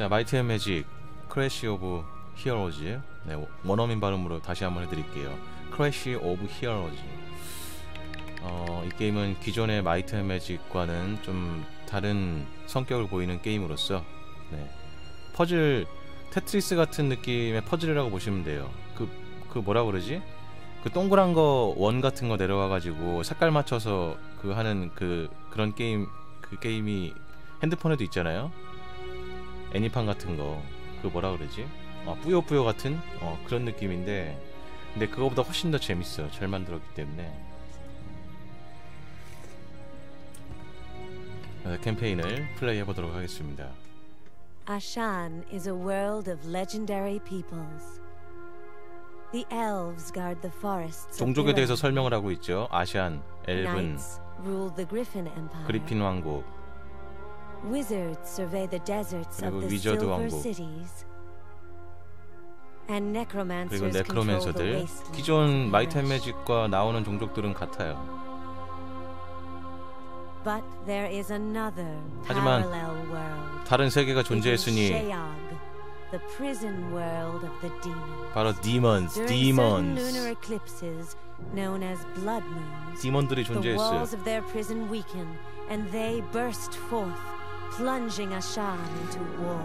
자 마이트 앤 매직 크래시 오브 히어로즈 네 원어민 발음으로 다시 한번 해드릴게요 크래시 오브 히어로즈 어, 이 게임은 기존의 마이트 앤 매직과는 좀 다른 성격을 보이는 게임으로서 네. 퍼즐 테트리스 같은 느낌의 퍼즐이라고 보시면 돼요 그, 그 뭐라 그러지? 그 동그란 거 원 같은 거 내려와 가지고 색깔 맞춰서 그 하는 그 그런 게임 그 게임이 핸드폰에도 있잖아요 애니판 같은 거 그 뭐라 그러지? 어, 뿌요뿌요 같은 어, 그런 느낌인데 근데 그거보다 훨씬 더 재밌어요 잘 만들었기 때문에 네, 캠페인을 플레이해 보도록 하겠습니다 Ashan is a world of legendary peoples. The elves guard the forests. 종족에 대해서. 설명을 하고 있죠 아시안, 엘븐. 그리핀 왕국 Wizards survey the deserts of the Silver. Cities. And 그리고 necromancers control the 네크로맨서들 wastelands 기존 마이트 앤. 매직과 나오는 종족들은 같아요 But there is another 하지만 parallel world. 다른 세계가 존재했으니 Sheog, the prison world of the demons. 바로 디먼스, During certain lunar 디먼스 eclipses, known as blood moons, 디먼들이 the walls 존재했어요 of their prison weaken, and they burst forth, plunging Ashan into war.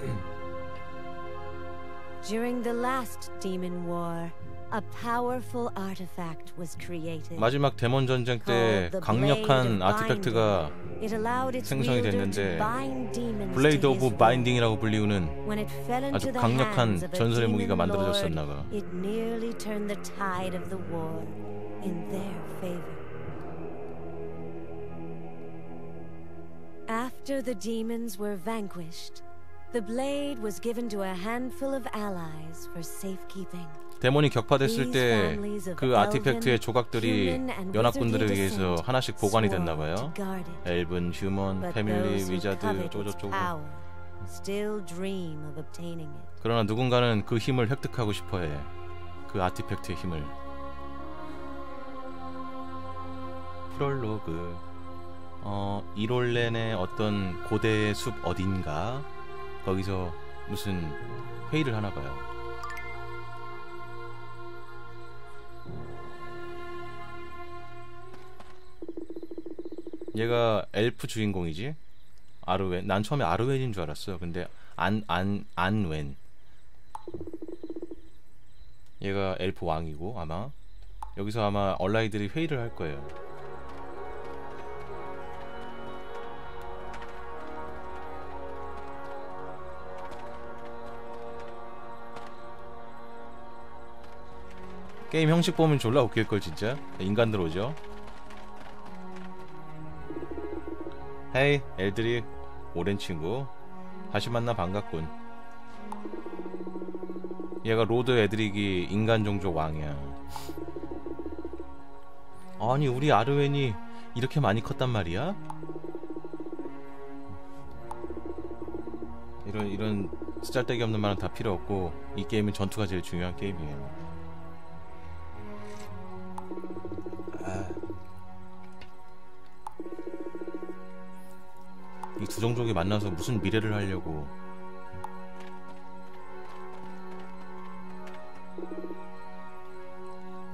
During the last demon war, a powerful artifact was created. 마지막 데몬 전쟁 때 called the 강력한 Blade of 아티팩트가 Binding. It allowed its 생성이 wielder to 됐는데 bind demons 블레이드 to 오브 his will. 바인딩이라고 불리우는 When it fell into 아주 the 강력한 hands of a 전설의 무기가 demon 만들어졌었나 lord, 봐. It nearly turned the tide of the war in their favor. After the demons were vanquished, the blade was given to a handful of allies for safekeeping. 데몬이 격파됐을 때 그 아티팩트의 조각들이 연합군들에 의해서 하나씩 보관이 됐나 봐요. 엘븐, 휴먼, 패밀리, 위자드, 쪼쪼쪼고. 그러나 누군가는 그 힘을 획득하고 싶어해. 그 아티팩트의 힘을. 프롤로그. 어, 이롤렌의 어떤 고대의 숲 어딘가 거기서 무슨 회의를 하나 봐요. 얘가 엘프 주인공이지? 아르웬. 난 처음에 아르웬인 줄 알았어. 근데 안 안 안웬. 얘가 엘프 왕이고 아마 여기서 아마 얼라이들이 회의를 할 거예요. 게임 형식 보면 졸라 웃길 걸 진짜. 인간들 오죠. 헤이 엘드리 오랜 친구 다시 만나 반갑군 얘가 로드 에드릭이 인간 종족 왕이야 아니 우리 아르웬이 이렇게 많이 컸단 말이야? 이런 이런 쓰잘데기 없는 말은 다 필요 없고 이 게임은 전투가 제일 중요한 게임이에요 이두 종족이 만나서 무슨 미래를 하려고.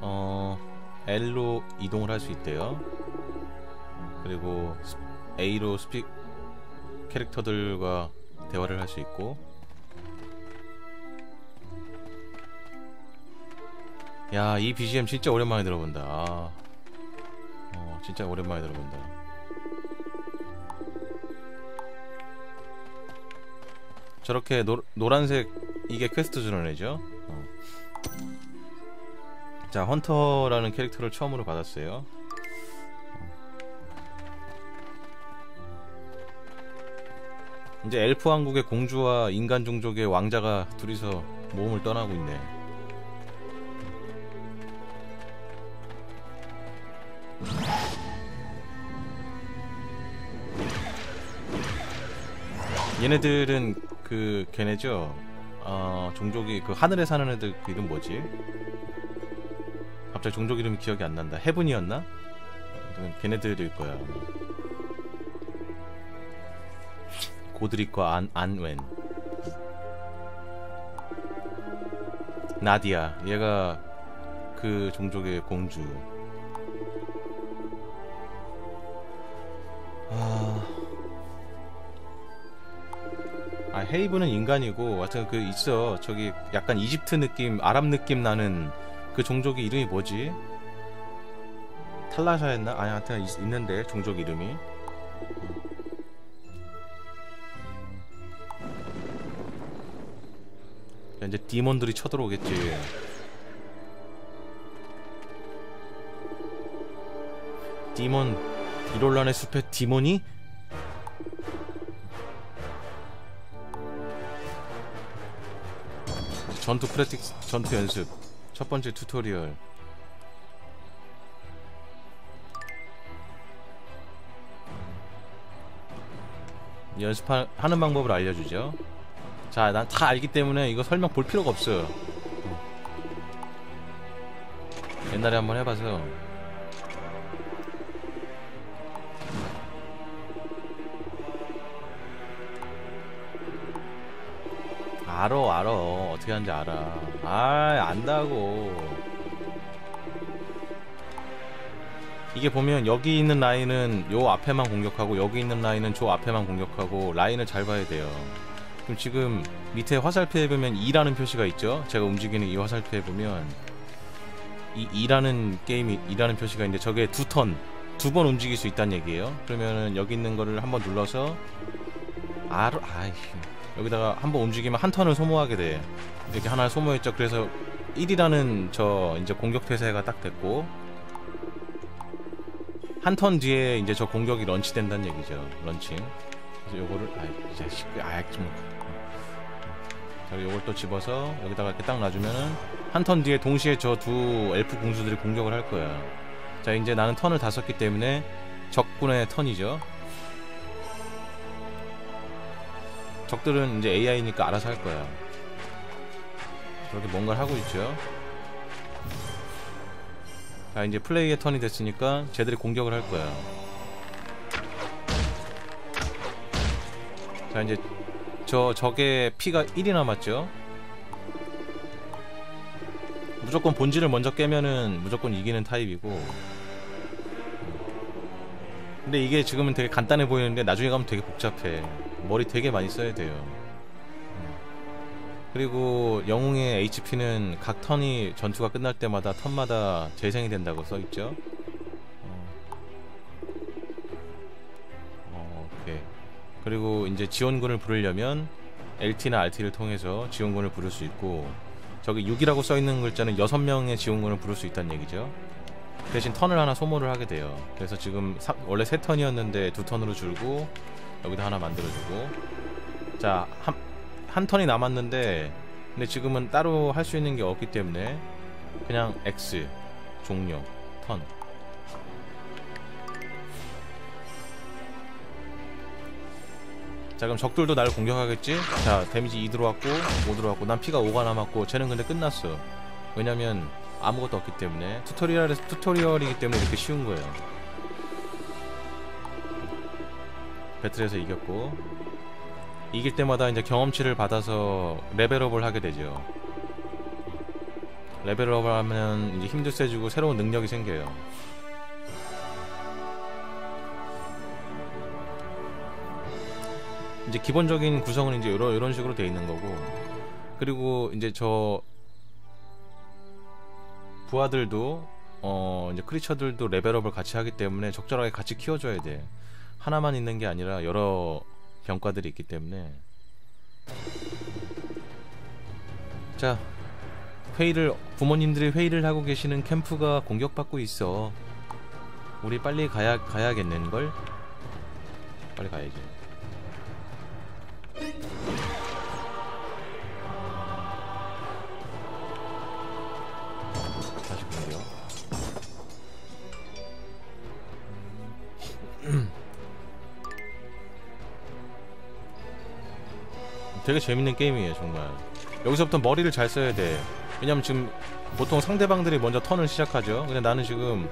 어 L로 이동을 할 수 있대요. 그리고 스- A로 스피 캐릭터들과 대화를 할 수 있고. 야 이 BGM 진짜 오랜만에 들어본다. 아. 어 진짜 오랜만에 들어본다 저렇게 노, 노란색 이게 퀘스트 주는 애죠. 어. 자 헌터라는 캐릭터를 처음으로 받았어요. 어. 이제 엘프 왕국의 공주와 인간 종족의 왕자가 둘이서 모험을 떠나고 있네. 얘네들은 그 걔네죠. 어 종족이 그 하늘에 사는 애들 그 이름 뭐지? 갑자기 종족 이름이 기억이 안 난다. 해븐이었나? 걔네들일 거야. 고드릭과 안, 안웬 나디아 얘가 그 종족의 공주 헤이브는 인간이고 하여튼 그 있어 저기 약간 이집트 느낌 아랍 느낌 나는 그 종족의 이름이 뭐지? 탈라샤였나? 아니 하여튼 있, 있는데 종족 이름이 자, 이제 디몬들이 쳐들어오겠지 디몬 이롤란의 숲에 디몬이? 전투 프레틱스 전투 연습. 첫 번째 튜토리얼. 연습하는 방법을 알려주죠. 자 난 다 알기 때문에 이거 설명 볼 필요가 없어요. 옛날에 한번 해봐서 알어 알어 어떻게 하는지 알아. 아 안다고. 이게 보면 여기 있는 라인은 요 앞에만 공격하고 여기 있는 라인은 저 앞에만 공격하고 라인을 잘 봐야 돼요. 그럼 지금 밑에 화살표에 보면 2라는 표시가 있죠? 제가 움직이는 이 화살표에 보면 이 2라는 게임이 2라는 표시가 있는데 저게 두 턴 두 번 움직일 수 있다는 얘기예요. 그러면은 여기 있는 거를 한번 눌러서 알어 아이씨 여기다가 한번 움직이면 한 턴을 소모하게 돼. 이렇게 하나 소모했죠. 그래서 1이라는 저 이제 공격 태세가 딱 됐고 한 턴 뒤에 이제 저 공격이 런치된다는 얘기죠. 런칭 그래서 요거를 아이 이 자식 아좀 자 요걸 또 집어서 여기다가 이렇게 딱 놔주면은 한 턴 뒤에 동시에 저 두 엘프 공수들이 공격을 할 거야. 자 이제 나는 턴을 다 썼기 때문에 적군의 턴이죠 적들은 이제 AI니까 알아서 할 거야. 저렇게 뭔가를 하고 있죠. 자, 이제 플레이의 턴이 됐으니까 쟤들이 공격을 할 거야. 자, 이제 저 적의 피가 1이 남았죠. 무조건 본질을 먼저 깨면은 무조건 이기는 타입이고 근데 이게 지금은 되게 간단해 보이는데 나중에 가면 되게 복잡해 머리 되게 많이 써야 돼요. 음. 그리고 영웅의 HP는 각 턴이 전투가 끝날 때마다 턴마다 재생이 된다고 써있죠? 어. 어, 오케이. 그리고 이제 지원군을 부르려면 LT나 RT를 통해서 지원군을 부를 수 있고 저기 6이라고 써있는 글자는 6명의 지원군을 부를 수 있다는 얘기죠. 대신 턴을 하나 소모를 하게 돼요. 그래서 지금 사, 원래 세 턴이었는데 두 턴으로 줄고 여기다 하나 만들어주고. 자 한, 한 턴이 남았는데 근데 지금은 따로 할 수 있는 게 없기 때문에 그냥 X 종료 턴. 자 그럼 적들도 나를 공격하겠지? 자 데미지 2 들어왔고 5 들어왔고 난 피가 5가 남았고 쟤는 근데 끝났어. 왜냐면 아무것도 없기 때문에. 튜토리얼, 튜토리얼이기 때문에 이렇게 쉬운 거예요 배틀에서 이겼고 이길 때마다 이제 경험치를 받아서 레벨업을 하게 되죠. 레벨업을 하면 이제 힘도 세지고 새로운 능력이 생겨요. 이제 기본적인 구성은 이제 이런, 이런 식으로 되어 있는 거고 그리고 이제 저 부하들도 어 이제 크리처들도 레벨업을 같이 하기 때문에 적절하게 같이 키워줘야 돼 하나만 있는 게 아니라 여러 병과들이 있기 때문에. 자 회의를 부모님들이 회의를 하고 계시는 캠프가 공격받고 있어. 우리 빨리 가야 가야겠는걸? 빨리 가야지 되게 재밌는 게임이에요 정말 여기서부터 머리를 잘 써야 돼 왜냐면 지금 보통 상대방들이 먼저 턴을 시작하죠 근데 나는 지금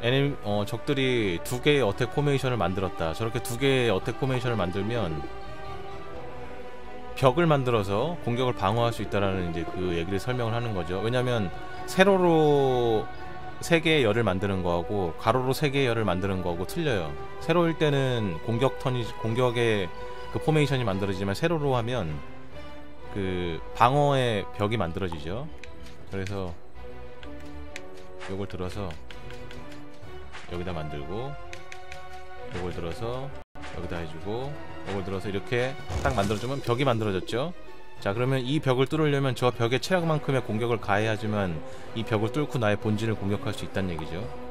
애니 어, 적들이 두 개의 어택 포메이션을 만들었다. 저렇게 두 개의 어택 포메이션을 만들면 벽을 만들어서 공격을 방어할 수 있다라는 이제 그 얘기를 설명을 하는 거죠. 왜냐하면 세로로 세 개의 열을 만드는 거하고 가로로 세 개의 열을 만드는 거하고 틀려요. 세로일 때는 공격 턴이 공격의 그 포메이션이 만들어지지만 세로로 하면 그 방어의 벽이 만들어지죠. 그래서 요걸 들어서 여기다 만들고 요걸 들어서 여기다 해주고 요걸 들어서 이렇게 딱 만들어주면 벽이 만들어졌죠 자 그러면 이 벽을 뚫으려면 저 벽의 체력만큼의 공격을 가해야지만 이 벽을 뚫고 나의 본진을 공격할 수 있다는 얘기죠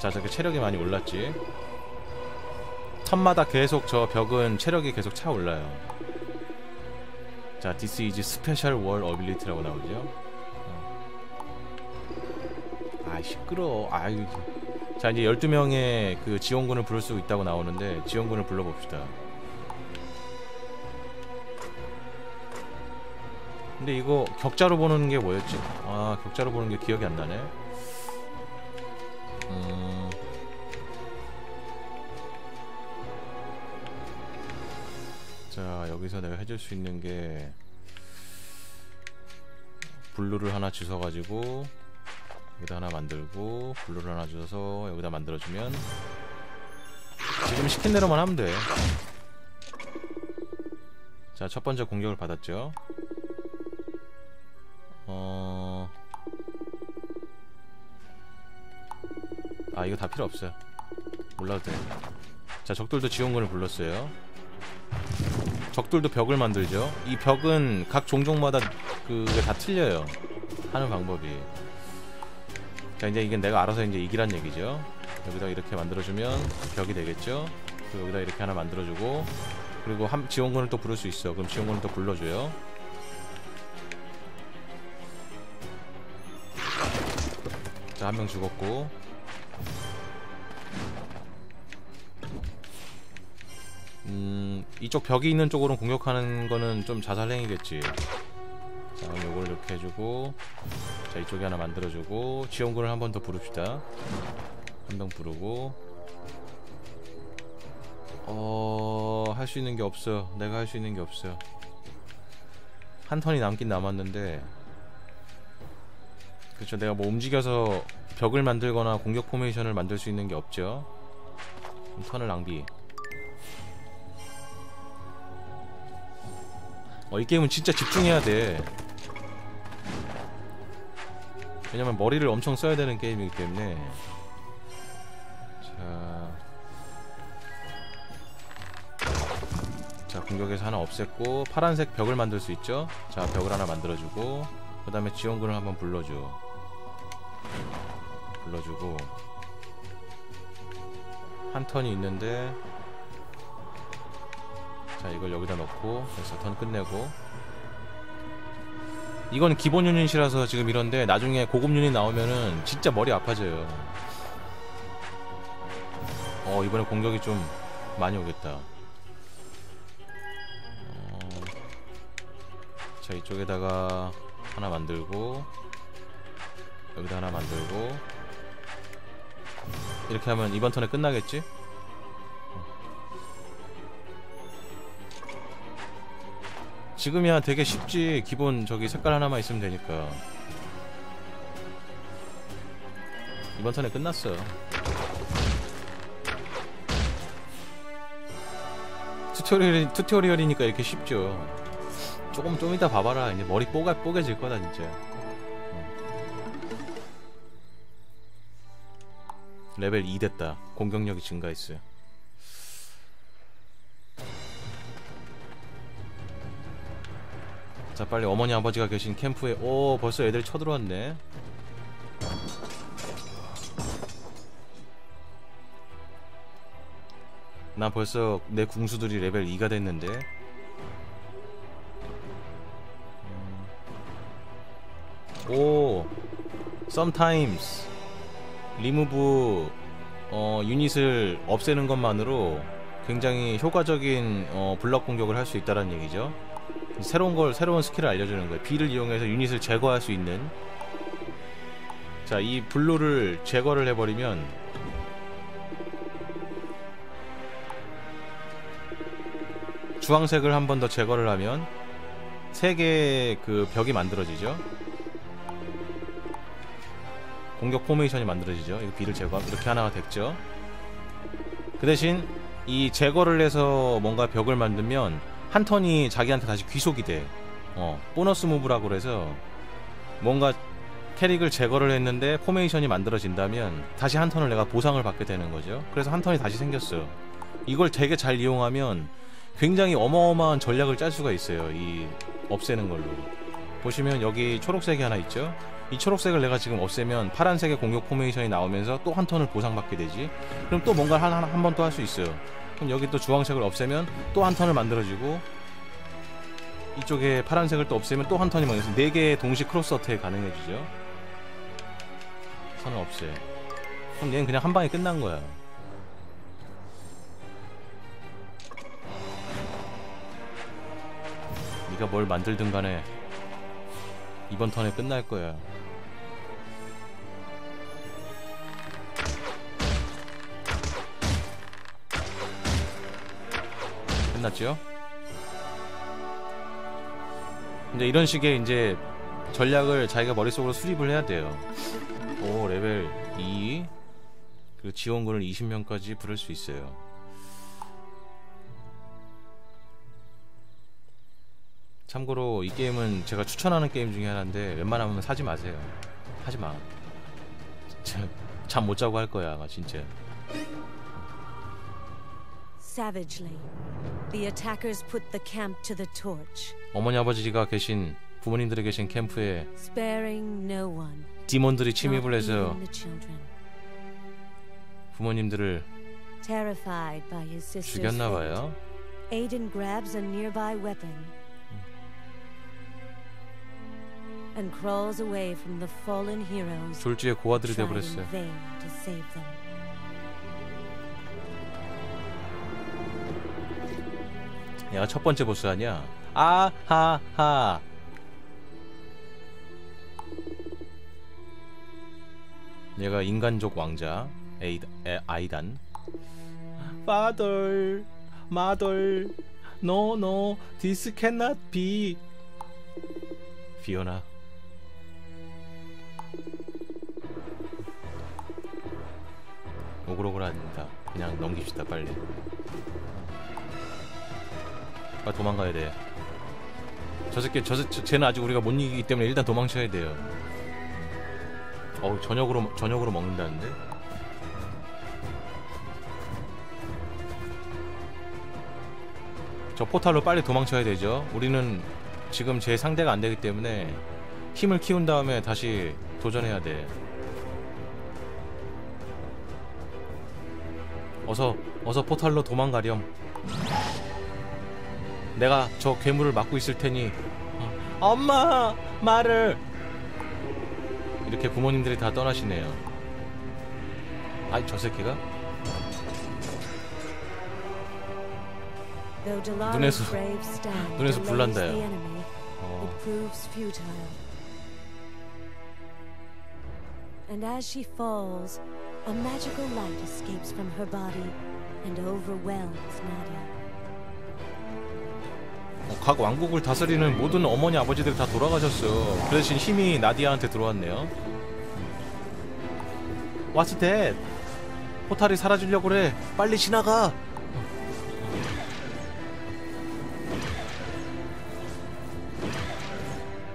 자 저렇게 체력이 많이 올랐지. 턴마다 계속 저 벽은 체력이 계속 차올라요. 자 this is special wall ability라고 나오죠. 아 시끄러. 아유. 자 이제 12명의 그 지원군을 부를 수 있다고 나오는데 지원군을 불러봅시다. 근데 이거 격자로 보는 게 뭐였지? 아 격자로 보는 게 기억이 안 나네. 음... 자 여기서 내가 해줄 수 있는 게 블루를 하나 주워가지고 여기다 하나 만들고 블루를 하나 줘서 여기다 만들어주면 지금 시킨 대로만 하면 돼. 자, 첫 번째 공격을 받았죠. 어... 아, 이거 다 필요 없어요. 몰라도 돼. 자, 적들도 지원군을 불렀어요. 적들도 벽을 만들죠. 이 벽은 각 종족마다 그게 다 틀려요. 하는 방법이. 자 이제 이건 내가 알아서 이제 이기란 얘기죠 여기다 이렇게 만들어주면 벽이 되겠죠 그리고 여기다 이렇게 하나 만들어주고 그리고 한 지원군을 또 부를 수 있어 그럼 지원군을 또 불러줘요 자 한 명 죽었고 이쪽 벽이 있는 쪽으로 공격하는 거는 좀 자살행위겠지. 자 요걸 이렇게 해주고 자 이쪽에 하나 만들어주고 지원군을 한 번 더 부릅시다. 한 명 부르고. 어... 할 수 있는 게 없어. 내가 할 수 있는 게 없어. 한 턴이 남긴 남았는데. 그렇죠. 내가 뭐 움직여서 벽을 만들거나 공격 포메이션을 만들 수 있는 게 없죠. 턴을 낭비 어, 이 게임은 진짜 집중해야 돼. 왜냐면 머리를 엄청 써야 되는 게임이기 때문에. 자, 자 공격에서 하나 없앴고 파란색 벽을 만들 수 있죠? 자 벽을 하나 만들어주고 그 다음에 지원군을 한번 불러줘. 불러주고. 한 턴이 있는데 자 이걸 여기다 넣고 그래서 턴 끝내고. 이건 기본 유닛이라서 지금 이런데 나중에 고급 유닛 나오면은 진짜 머리 아파져요. 어 이번에 공격이 좀 많이 오겠다. 어, 자 이쪽에다가 하나 만들고 여기다 하나 만들고. 이렇게 하면 이번 턴에 끝나겠지? 지금이야 되게 쉽지. 기본 저기 색깔 하나만 있으면 되니까. 이번 턴에 끝났어 튜토리얼, 튜토리얼이니까 이렇게 쉽죠. 조금 좀 이따 봐봐라. 이제 머리 뽀개, 뽀개질 거다 진짜. 어. 레벨 2 됐다. 공격력이 증가했어요 자 빨리 어머니 아버지가 계신 캠프에 오 벌써 애들이 쳐들어왔네. 나 벌써 내 궁수들이 레벨 2가 됐는데. 음. 오 sometimes 리무브 어, 유닛을 없애는 것만으로 굉장히 효과적인 어, 블럭 공격을 할 수 있다는 얘기죠 새로운 걸 새로운 스킬을 알려주는 거예요. B를 이용해서 유닛을 제거할 수 있는. 자, 이 블루를 제거를 해버리면 주황색을 한 번 더 제거를 하면 세 개의 그 벽이 만들어지죠. 공격 포메이션이 만들어지죠. 이거 B를 제거 이렇게 하나가 됐죠. 그 대신 이 제거를 해서 뭔가 벽을 만들면 한 턴이 자기한테 다시 귀속이 돼. 어, 보너스 무브라고 그래서 뭔가 캐릭을 제거를 했는데 포메이션이 만들어진다면 다시 한 턴을 내가 보상을 받게 되는 거죠. 그래서 한 턴이 다시 생겼어. 이걸 되게 잘 이용하면 굉장히 어마어마한 전략을 짤 수가 있어요. 이 없애는 걸로. 보시면 여기 초록색이 하나 있죠. 이 초록색을 내가 지금 없애면 파란색의 공격 포메이션이 나오면서 또 한 턴을 보상받게 되지. 그럼 또 뭔가 한, 한번 또 할 수 있어요. 그럼 여기 또 주황색을 없애면 또 한 턴을 만들어지고 이쪽에 파란색을 또 없애면 또 한 턴이 만들어서 네 개의 동시 크로스 어택이 가능해지죠. 선을 없애. 그럼 얘는 그냥 한 방에 끝난 거야. 네가 뭘 만들든 간에 이번 턴에 끝날 거야. 끝났죠? 근데 이런 식의 이제 전략을 자기가 머릿속으로 수립을 해야 돼요. 오 레벨 2 그리고 지원군을 20명까지 부를 수 있어요. 참고로 이 게임은 제가 추천하는 게임 중에 하나인데 웬만하면 사지 마세요. 하지 마. 잠 못 자고 할 거야 아마 진짜. Savagely, the attackers put the camp to the torch, 어머니 아버지가 계신 부모님들이 계신 캠프에 sparing no one, 디몬들이 침입을 해서 even the children. 부모님들을 Terrified by his sister's 죽였나 봐요. Aiden grabs a nearby weapon and crawls away from the fallen heroes, 졸지에 고아들이 돼버렸어요. 얘가 첫 번째 보스 아니야? 아하하. 얘가 인간족 왕자 에이, 에, 아이단. Father, mother, no no, this cannot be. 피오나. 오글오글 합니다. 그냥 넘깁시다 빨리. 아 도망가야 돼. 저 새끼 저, 새- 저 쟤는 아직 우리가 못 이기기 때문에 일단 도망쳐야 돼요. 어우 저녁으로 저녁으로 먹는다는데? 저 포탈로 빨리 도망쳐야 되죠. 우리는 지금 제 상대가 안 되기 때문에 힘을 키운 다음에 다시 도전해야 돼. 어서 어서 포탈로 도망가렴. 내가 저 괴물을 막고 있을 테니 어, 엄마 말을 이렇게 부모님들이 다 떠나시네요. 아이 저 새끼가 눈에서- 눈에서 불난다요. 어, it proves futile. And as she falls, a magical light escapes from her body and overwhelms Nadia. 어, 각 왕국을 다스리는 모든 어머니 아버지들이 다 돌아가셨어. 그 대신 힘이 나디아한테 들어왔네요. What's that? 포탈이 사라지려고 그래. 빨리 지나가.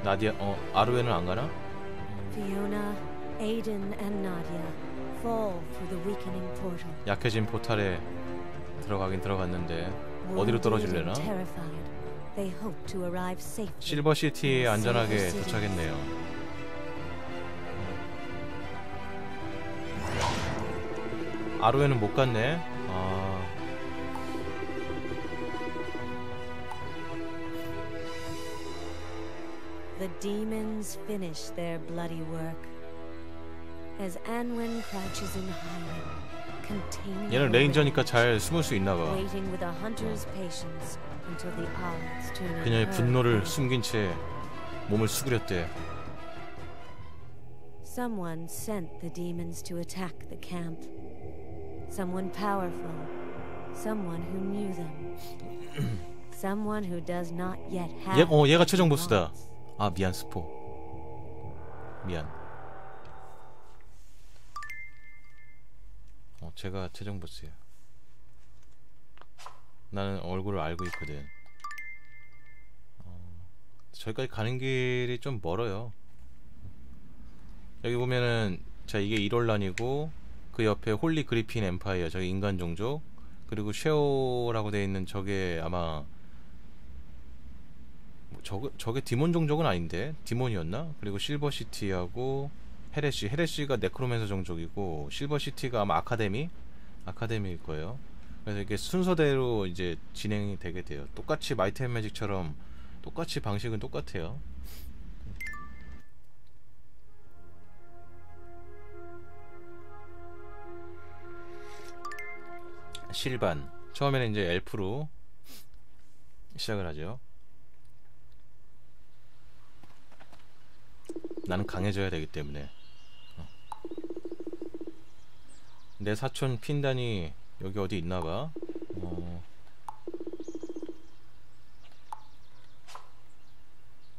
나디아 어 아루에는 안 가나? Fiona, Aiden, and Nadia fall through the weakening portal. 약해진 포탈에 들어가긴 들어갔는데 어디로 떨어질려나? And terrified, they hope to arrive safely. 실버 시티에 안전하게 Silver City. 도착했네요. 아루에는 못 갔네. 아. The demons finish their bloody work. As Anwen crouches in hiding, containing 얘는 레인저니까 잘 숨을 수 있나 봐. waiting 그녀의 분노를. 숨긴 채 몸을 수그렸대. Someone sent the demons to attack the camp. Someone powerful. Someone who knew them. Someone who does not yet have. 얘, 어, 얘가 최종 보스다. 아 미안 스포. 미안. 어 제가 최종 보스야. 나는 얼굴을 알고 있거든. 어, 저기까지 가는 길이 좀 멀어요. 여기 보면은 자 이게 1홀란이고 그 옆에 홀리 그리핀 엠파이어 저기 인간 종족 그리고 쉐오라고 돼 있는 저게 아마 뭐 저게 저게 디몬 종족은 아닌데 디몬이었나? 그리고 실버 시티하고 헤레시 헤레시가 네크로맨서 종족이고 실버 시티가 아마 아카데미 아카데미일 거예요. 그래서 이게 순서대로 이제 진행이 되게 돼요. 똑같이 마이트 앤 매직처럼 똑같이 방식은 똑같아요. 실반 처음에는 이제 엘프로 시작을 하죠. 나는 강해져야 되기 때문에 어. 내 사촌 핀단이 여기 어디 있나봐. 어.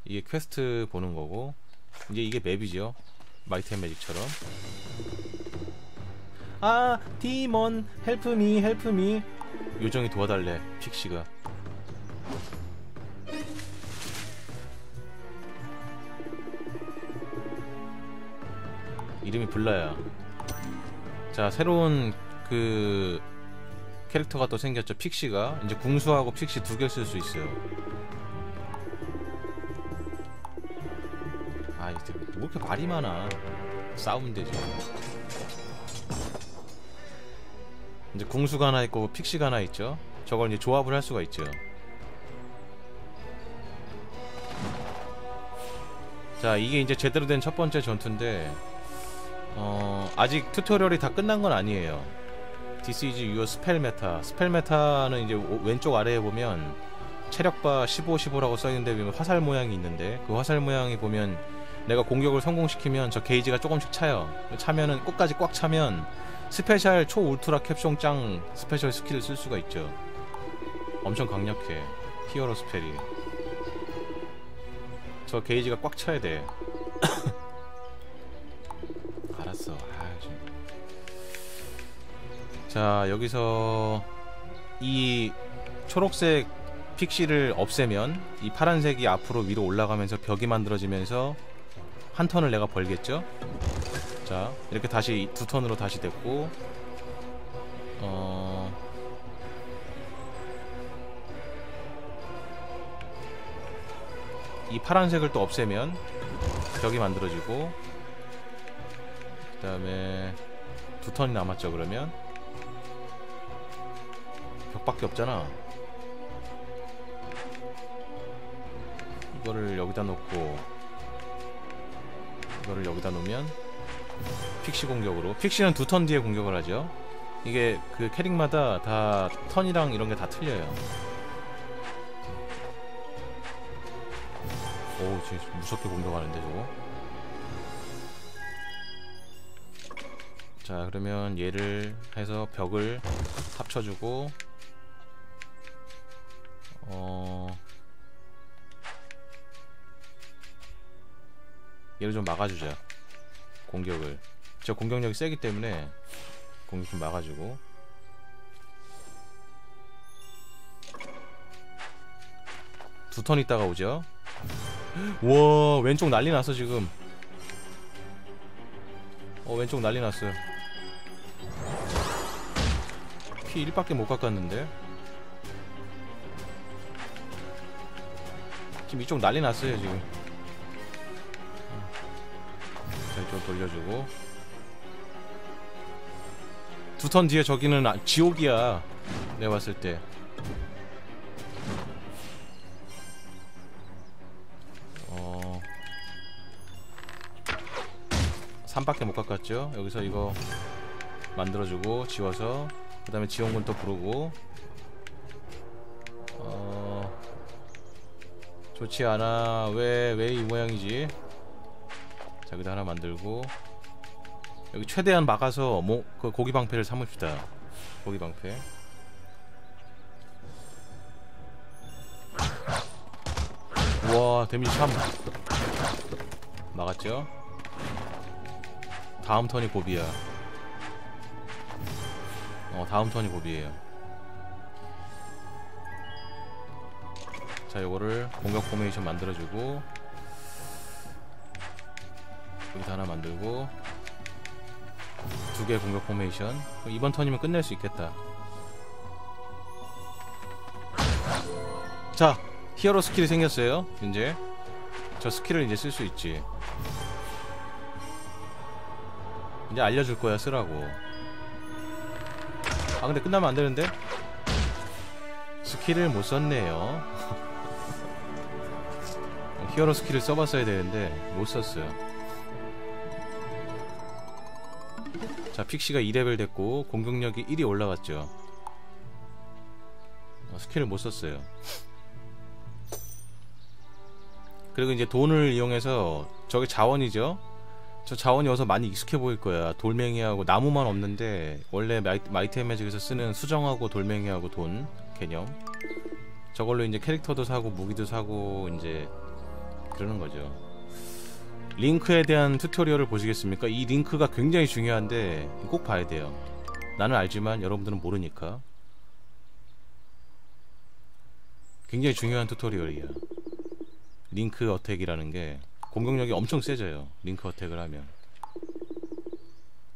이게 퀘스트 보는 거고 이제 이게 맵이죠. 마이트 앤 매직처럼. 아 디몬 헬프미 헬프미 요정이 도와달래 픽시가 이름이 블라야 자 새로운 그 캐릭터가 또 생겼죠 픽시가 이제 궁수하고 픽시 두 개 쓸 수 있어요 아 이제 뭐 이렇게 말이 많아 싸우면 되지 이제 궁수가 하나 있고 픽시가 하나 있죠. 저걸 이제 조합을 할 수가 있죠. 자, 이게 이제 제대로 된 첫 번째 전투인데 어, 아직 튜토리얼이 다 끝난 건 아니에요. This is your spell meta. 스펠 메타는 이제 오- 왼쪽 아래에 보면 체력바 15, 15라고 써 있는데 보면 화살 모양이 있는데 그 화살 모양이 보면 내가 공격을 성공시키면 저 게이지가 조금씩 차요. 차면은 끝까지 꽉 차면 스페셜 초 울트라 캡숑 짱 스페셜 스킬을 쓸 수가 있죠. 엄청 강력해. 히어로 스펠이. 저 게이지가 꽉 차야 돼. 자, 여기서 이 초록색 픽시를 없애면 이 파란색이 앞으로 위로 올라가면서 벽이 만들어지면서 한 턴을 내가 벌겠죠? 자 이렇게 다시 두 턴으로 다시 됐고 어 이 파란색을 또 없애면 벽이 만들어지고 그 다음에 두 턴이 남았죠 그러면 벽밖에 없잖아. 이거를 여기다 놓고 이거를 여기다 놓으면 픽시 공격으로 픽시는 두 턴 뒤에 공격을 하죠. 이게 그 캐릭마다 다 턴이랑 이런 게 다 틀려요. 오 진짜 무섭게 공격하는데 저거. 자 그러면 얘를 해서 벽을 합쳐주고 어. 얘를 좀 막아주자. 공격을. 저 공격력이 세기 때문에 공격 좀 막아주고. 두 턴 있다가 오죠? 우와 왼쪽 난리 났어 지금. 어 왼쪽 난리 났어요. 피 1밖에 못 깎았는데 지금 이쪽 난리 났어요 지금. 자 이쪽 돌려주고. 두 턴 뒤에 저기는 아- 지옥이야. 내가 봤을 때. 어... 3밖에 못 깎았죠? 여기서 이거 만들어주고 지워서 그 다음에 지원군 또 부르고 좋지 않아. 왜 왜 이 모양이지? 자 여기다 하나 만들고. 여기 최대한 막아서 뭐, 그 고기 방패를 삼읍시다. 고기 방패. 우와 데미지 3 막았죠? 다음 턴이 고비야. 어 다음 턴이 고비에요 자 요거를 공격 포메이션 만들어주고 여기다 하나 만들고 두 개 공격 포메이션. 이번 턴이면 끝낼 수 있겠다. 자 히어로 스킬이 생겼어요 이제. 저 스킬을 이제 쓸 수 있지. 이제 알려줄 거야 쓰라고. 아 근데 끝나면 안 되는데? 스킬을 못 썼네요 히어로 스킬을 써봤어야 되는데 못 썼어요. 자 픽시가 2레벨 됐고 공격력이 1이 올라갔죠. 어, 스킬을 못 썼어요. 그리고 이제 돈을 이용해서 저게 자원이죠. 저 자원이 어서 많이 익숙해 보일 거야. 돌멩이하고 나무만 없는데 원래 마이, 마이트 매직에서 쓰는 수정하고 돌멩이하고 돈 개념. 저걸로 이제 캐릭터도 사고 무기도 사고 이제 그러는 거죠. 링크에 대한 튜토리얼을 보시겠습니까? 이 링크가 굉장히 중요한데 꼭 봐야 돼요. 나는 알지만 여러분들은 모르니까. 굉장히 중요한 튜토리얼이야 링크 어택이라는 게 공격력이 엄청 세져요. 링크 어택을 하면.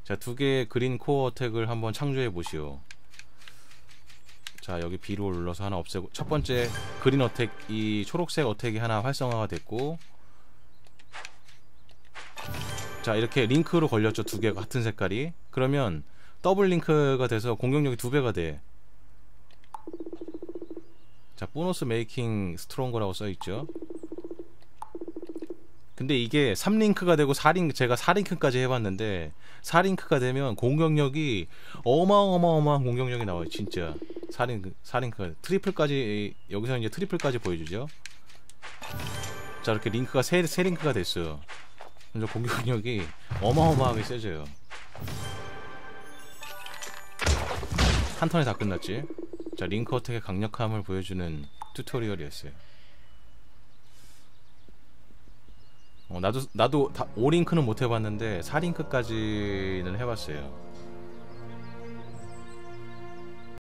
자 두 개의 그린 코어 어택을 한번 창조해 보시오 자 여기 B로 눌러서 하나 없애고 첫 번째 그린 어택 이 초록색 어택이 하나 활성화가 됐고. 자 이렇게 링크로 걸렸죠 두 개가 같은 색깔이. 그러면 더블 링크가 돼서 공격력이 두 배가 돼. 자 보너스 메이킹 스트롱거라고 써있죠. 근데 이게 3링크가 되고 4링크 제가 4링크까지 해봤는데 4링크가 되면 공격력이 어마어마어마한 공격력이 나와요 진짜 4링크 4링크 트리플까지 여기서 이제 트리플까지 보여주죠. 자 이렇게 링크가 3, 3링크가 됐어요. 그래서 공격력이 어마어마하게 세져요. 한 턴에 다 끝났지? 자 링크 어택의 강력함을 보여주는 튜토리얼이었어요. 어, 나도 나도 다 5링크는 못 해봤는데 4링크까지는 해봤어요